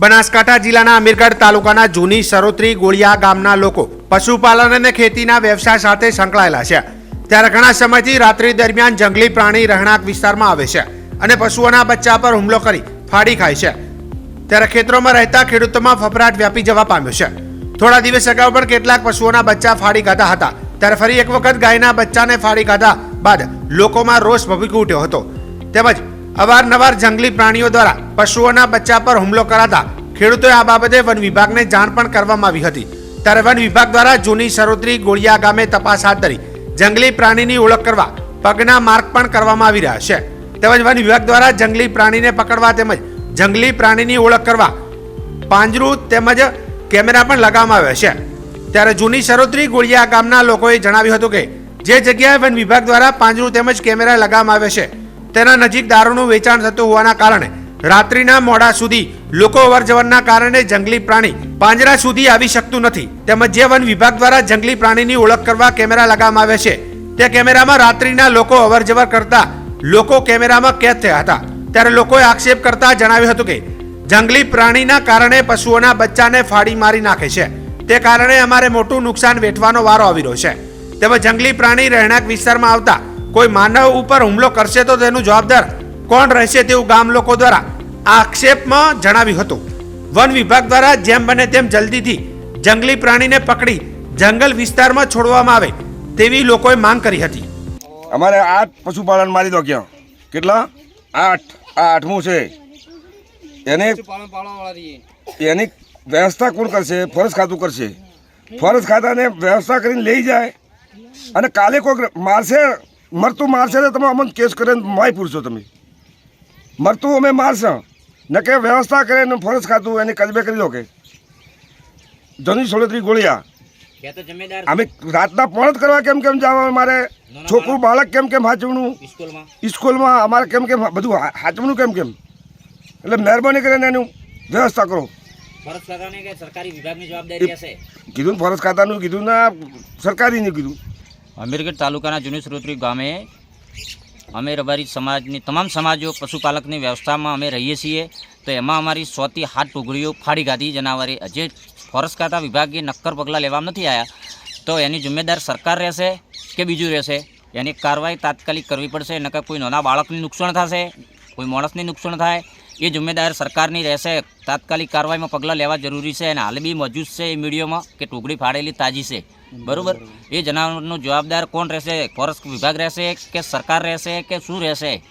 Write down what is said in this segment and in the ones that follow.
બનાસકાંઠા જિલ્લાના અમીરગઢ તાલુકાના જૂની સરોત્રી ગોળિયા ગામના લોકો પશુપાલન અને ખેતીના વ્યવસાય સાથે સંકળાયેલા છે. ત્યારે ઘણા સમયથી રાત્રિ દરમિયાન જંગલી પ્રાણી રહેણાંક વિસ્તારમાં આવે છે અને પશુઓના બચ્ચા પર હુમલો કરી ફાડી ખાય છે. ત્યારે ખેતરોમાં રહેતા ખેડૂતોમાં ફફડાટ વ્યાપી જવા પામ્યો છે. થોડા દિવસ અગાઉ પણ કેટલાક પશુઓના બચ્ચા ફાડી ખાતા હતા. ત્યારે ફરી એક વખત ગાયના બચ્ચાને ફાડી ખાધા બાદ લોકોમાં રોષ ભભૂકી ઉઠ્યો હતો. તેમજ અવારનવાર જંગલી પ્રાણીઓ દ્વારા પશુઓના બચ્ચા પર હુમલો કરાતા ખેડૂતોએ આ બાબતે વન વિભાગને જાણ પણ કરવામાં આવી હતી. ત્યારે વન વિભાગ દ્વારા જૂની સરોત્રી ગોળિયા ગામે તપાસ હાથ ધરી જંગલી પ્રાણીની ઓળખ કરવા પગના માર્ગ પણ કરવામાં આવી રહ્યા છે. તેમજ વન વિભાગ દ્વારા જંગલી પ્રાણીને પકડવા તેમજ જંગલી પ્રાણીની ઓળખ કરવા પાંજરું તેમજ કેમેરા પણ લગાવવામાં આવ્યા છે. ત્યારે જૂની સરોત્રી ગોળિયા ગામના લોકોએ જણાવ્યું હતું કે, જે જગ્યાએ વન વિભાગ દ્વારા પાંજરું તેમજ કેમેરા લગાવવામાં આવ્યા છે તેના નજીક દારૂનું વેચાણ થતું હોવાના કારણે રાત્રિના મોડા સુધી લોકો અવરજવરના કારણે જંગલી પ્રાણી પાંજરા સુધી આવી શકતું નથી. તેમજ જે વન વિભાગ દ્વારા જંગલી પ્રાણીની ઓળખ કરવા કેમેરા લગાવવામાં આવ્યા છે, તે કેમેરામાં રાત્રિના લોકો અવરજવર કરતા લોકો કેમેરામાં કેદ થયા હતા. ત્યારે લોકોએ આક્ષેપ કરતા જણાવ્યું હતું કે, જંગલી પ્રાણીના કારણે પશુઓના બચ્ચાને ફાડી મારી નાખે છે. તે કારણે અમારે મોટું નુકસાન વેઠવાનો વારો આવી રહ્યો છે. તેમજ જંગલી પ્રાણી રહેણાંક વિસ્તારમાં આવતા કોઈ માનવ ઉપર હુમલો કરશે તો તેનું જવાબદાર કોણ રહેશે તેવું ગામ લોકો દ્વારા આક્ષેપમાં જણાવ્યું હતું. વન વિભાગ દ્વારા જેમ બને તેમ જલ્દીથી જંગલી પ્રાણીને પકડી જંગલ વિસ્તારમાં છોડવામાં આવે તેવી લોકોએ માંગ કરી હતી. અમારે આઠ પશુપાલન મારી દો ક્યાં? કેટલા? આઠ. આ આઠમું છે. એને એની વ્યવસ્થા કોણ કરશે? ફરજ ખાતું કરશે. ફરજ ખાતાને વ્યવસ્થા કરીને લઈ જાય અને કાલે કોઈક મારશે મરતું મારશે તો તમે અમને કેસ કરીને માય પૂરશો તમે. મરતું અમે મારશો. ને કે વ્યવસ્થા કરે ને ખાતું એને કજબે કરી દો કે. જની સોળત્રી ગોળિયા. અમે રાતના પણ જ કરવા કેમ કેમ જવા મારે છોકરું બાળક કેમ કેમ હાચવણું? સ્કૂલમાં અમારે કેમ કેમ બધું હાચવણું કેમ કેમ? એટલે મહેરબાની કરીને એનું વ્યવસ્થા કરો. કીધું ફરજ ખાતાનું કીધું ના સરકારીનું કીધું. અમીરગઢ તાલુકાના જૂની શ્રોત્રી ગામે અમે રબારી સમાજની તમામ સમાજો, પશુપાલકની વ્યવસ્થામાં અમે રહીએ છીએ. તો એમાં અમારી સોથી હાથ ટુકડીઓ ફાડી ગાધી. જનાવરે જે ફોરેસ્ટ ખાતા વિભાગે નક્કર પગલાં લેવામાં નથી આવ્યા તો એની જિમ્મેદાર સરકાર રહેશે કે બીજું રહેશે? એની કાર્યવાહી તાત્કાલિક કરવી પડશે. નકર કોઈ નાના બાળકને નુકસાન થશે, કોઈ માણસને નુકસાન થાય એ જિમ્મેદાર સરકારની રહેશે. તાત્કાલિક કાર્યવાહીમાં પગલાં લેવા જરૂરી છે અને હાલ બી મોજૂદ છે એ મીડિયોમાં કે ટુકડી ફાડેલી તાજી છે. બરાબર? એ જનાવરનો જવાબદાર કોણ રહેશે? ફોરેસ્ટ વિભાગ રહેશે કે સરકાર રહેશે કે શું રહેશે?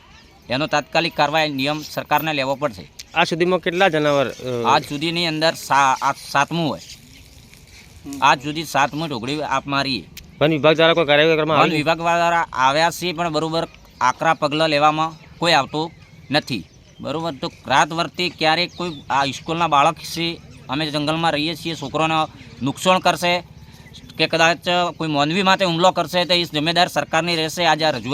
એનો તાત્કાલિક કાર્યવાહી નિયમ સરકારને લેવો પડશે. આ સુધીમાં કેટલા જનાવર આજ સુધીની અંદર સા- આ સાતમું હોય. આજ સુધી સાતમું ટુકડી આપ મારી. વન વિભાગ દ્વારા કોઈ કાર્યવાહી કરવામાં વન વિભાગ દ્વારા આવ્યા છે પણ બરાબર આકરા પગલાં લેવામાં કોઈ આવતું નથી. બરોબર. તો રાત વર્તી ક્યારેક કોઈ આ સ્કૂલના બાળક છે અમે જંગલમાં રહીએ છીએ, છોકરોને નુકસાન કરશે કે કદાચ કોઈ મોનવી માટે હુમલો કરશે તો એ જિમ્મેદાર સરકારની રહેશે. આજે આ રજૂઆત